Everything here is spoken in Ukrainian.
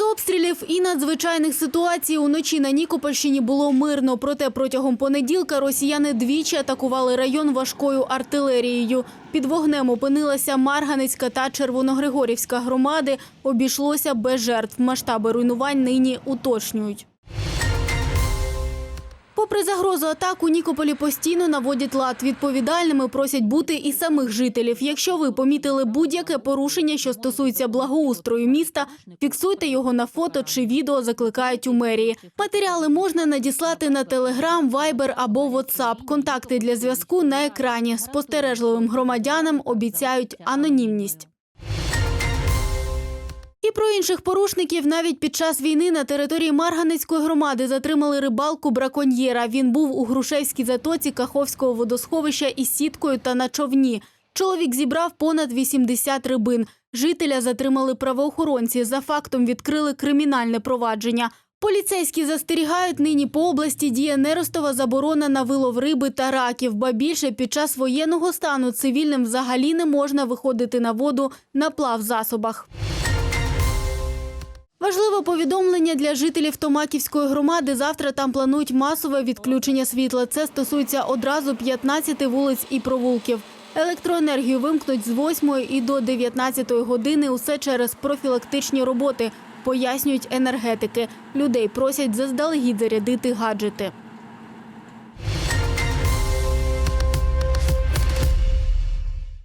обстрілів і надзвичайних ситуацій уночі на Нікопольщині було мирно. Проте протягом понеділка росіяни двічі атакували район важкою артилерією. Під вогнем опинилася Марганецька та Червоногригорівська громади. Обійшлося без жертв. Масштаби руйнувань нині уточнюють. Попри загрозу атак, у Нікополі постійно наводять лад. Відповідальними просять бути і самих жителів. Якщо ви помітили будь-яке порушення, що стосується благоустрою міста, фіксуйте його на фото чи відео, закликають у мерії. Матеріали можна надіслати на Телеграм, Вайбер або Ватсап. Контакти для зв'язку на екрані. Спостережливим громадянам обіцяють анонімність. І про інших порушників навіть під час війни на території Марганецької громади затримали рибалку браконьєра. Він був у Грушевській затоці Каховського водосховища із сіткою та на човні. Чоловік зібрав понад 80 рибин. Жителя затримали правоохоронці. За фактом відкрили кримінальне провадження. Поліцейські застерігають, нині по області діє неростова заборона на вилов риби та раків. Ба більше під час воєнного стану цивільним взагалі не можна виходити на воду на плавзасобах. Важливе повідомлення для жителів Томаківської громади. Завтра там планують масове відключення світла. Це стосується одразу 15 вулиць і провулків. Електроенергію вимкнуть з 8 і до 19 години. Усе через профілактичні роботи, пояснюють енергетики. Людей просять заздалегідь зарядити гаджети.